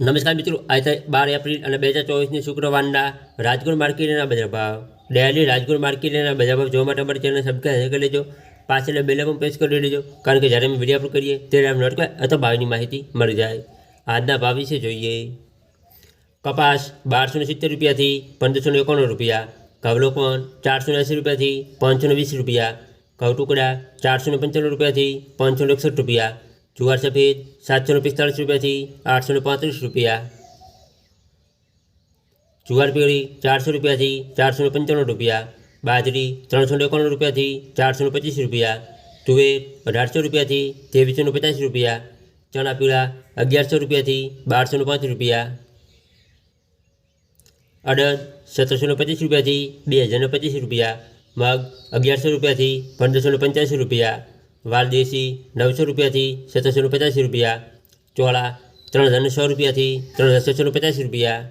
નમસ્કાર મિત્રો, આજે બાર એપ્રિલ અને બે હજાર ચોવીસની શુક્રવારના રાજકોટ માર્કેટના બજાર ભાવ. ડેલી રાજકોટ માર્કેટના બજાર ભાવ જોવા માટે અમારી ચેનલ સબસ્ક્રાઈબ કરી લેજો. પાછળ બેલ પણ પ્રેસ કરી લેજો. કારણ કે જ્યારે અમે વીડિયો અપલોડ કરીએ ત્યારે અમને નોટિફાય અથવા ભાવની માહિતી મળી જાય. આજના ભાવ વિશે જોઈએ. કપાસ બારસો ને સિત્તેર રૂપિયાથી પંદરસો ને એકાણું રૂપિયા. ઘઉલોપણ ચારસો ને એંસી રૂપિયાથી પાંચસો ને વીસ રૂપિયા. ઘઉં ટુકડા ચારસો ને પંચાણું રૂપિયાથી પાંચસો ને એકસઠ રૂપિયા. જુવાર સફેદ સાતસો ને પિસ્તાળીસ રૂપિયાથી આઠસો પાંત્રીસ રૂપિયા. જુવાર પીળી ચારસો રૂપિયાથી ચારસો પંચાણું રૂપિયા. બાજરી, ત્રણસો ને એકાણું રૂપિયાથી ચારસો પચીસ રૂપિયા. તુવેર, અઢારસો રૂપિયાથી ત્રેવીસો પચાસ રૂપિયા. ચણા પીળા અગિયારસો રૂપિયાથી બારસો પાંચ રૂપિયા. અડદ, સત્તરસો પચીસ રૂપિયાથી બે હજાર પચીસ રૂપિયા. મગ, અગિયારસો રૂપિયાથી પંદરસો પંચ્યાસી રૂપિયા. વાલદેશી નવસો રૂપિયાથી સત્તરસો ને પચાસી રૂપિયા ચોળા ત્રણ હજાર ને સો રૂપિયાથી ત્રણ હજાર છસો ને પચાસી રૂપિયા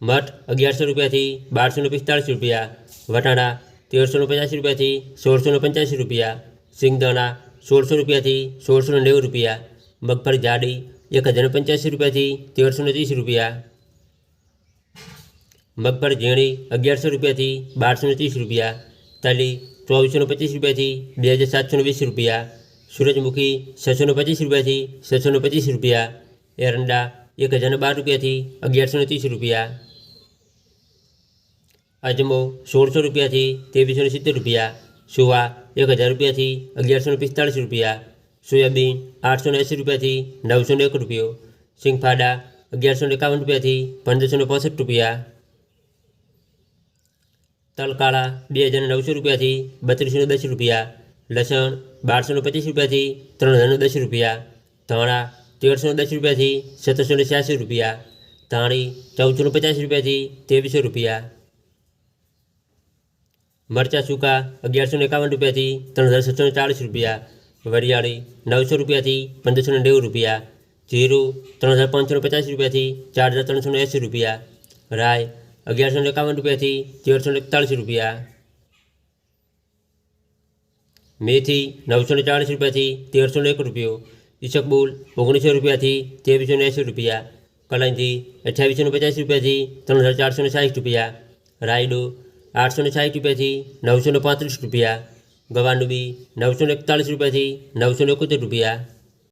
મઠ અગિયારસો રૂપિયાથી બારસો ને પિસ્તાળીસ રૂપિયા વટાણા તેરસો ને પચાસી રૂપિયાથી સોળસો ને પંચ્યાસી રૂપિયા સિંગદાણા સોળસો રૂપિયાથી સોળસો ને નેવું રૂપિયા મગફળી જાડી એક હજાર ને પંચ્યાસી રૂપિયાથી તેરસો ને ત્રીસ રૂપિયા મગફળી ઝીણી અગિયારસો રૂપિયાથી બારસો ને ત્રીસ રૂપિયા તલી ચોવીસો ને પચીસ રૂપિયાથી બે હજાર સાતસો ને વીસ રૂપિયા સૂરજમુખી છસો ને પચીસ રૂપિયાથી છસો ને પચીસ રૂપિયા એરંડા એક હજાર ને બાર રૂપિયાથી અગિયારસો ને ત્રીસ રૂપિયા અજમો સોળસો રૂપિયાથી ત્રેવીસો ને સિત્તેર રૂપિયા સુવા એક હજાર રૂપિયાથી અગિયારસો ને પિસ્તાળીસ રૂપિયા સોયાબીન આઠસો ને એંસી રૂપિયાથી નવસો ને એક રૂપિયો સિંગફાડા અગિયારસો ને એકાવન રૂપિયાથી પંદરસો ને પોસઠ રૂપિયા તલકાળા બે હજાર નવસો રૂપિયાથી બત્રીસો ને દસ રૂપિયા લસણ બારસો ને પચીસ રૂપિયાથી ત્રણ હજાર દસ રૂપિયા ધાણા તેરસો ને દસ રૂપિયાથી સત્તરસો ને છ્યાસી રૂપિયા ધાણી ચૌદસો ને પચાસ રૂપિયાથી ત્રેવીસો રૂપિયા મરચાં સૂકા અગિયારસો ને એકાવન રૂપિયાથી ત્રણ હજાર છસો ને ચાળીસ રૂપિયા વરિયાળી નવસો રૂપિયાથી પંદરસો ને નેવું રૂપિયા જીરું ત્રણ હજાર પાંચસો ને પચાસ રૂપિયાથી ચાર હજાર ત્રણસો ને એંસી રૂપિયા રાય અગિયારસો ને એકાવન રૂપિયાથી તેરસો ને એકતાળીસ રૂપિયા મેથી નવસો ને ચાળીસ રૂપિયાથી તેરસો ને એક રૂપિયો ઈસકબુલ ઓગણીસો રૂપિયાથી ત્રેવીસો ને એંસી રૂપિયા કલંજી અઠ્યાવીસો ને પચાસ રૂપિયાથી ત્રણ હજાર ચારસો ને સાઠ રૂપિયા રાયડો આઠસો ને સાઠ રૂપિયાથી નવસો ને પાંત્રીસ રૂપિયા ગવાનું બી નવસો ને એકતાળીસ રૂપિયાથી નવસો ને એકોતેર રૂપિયા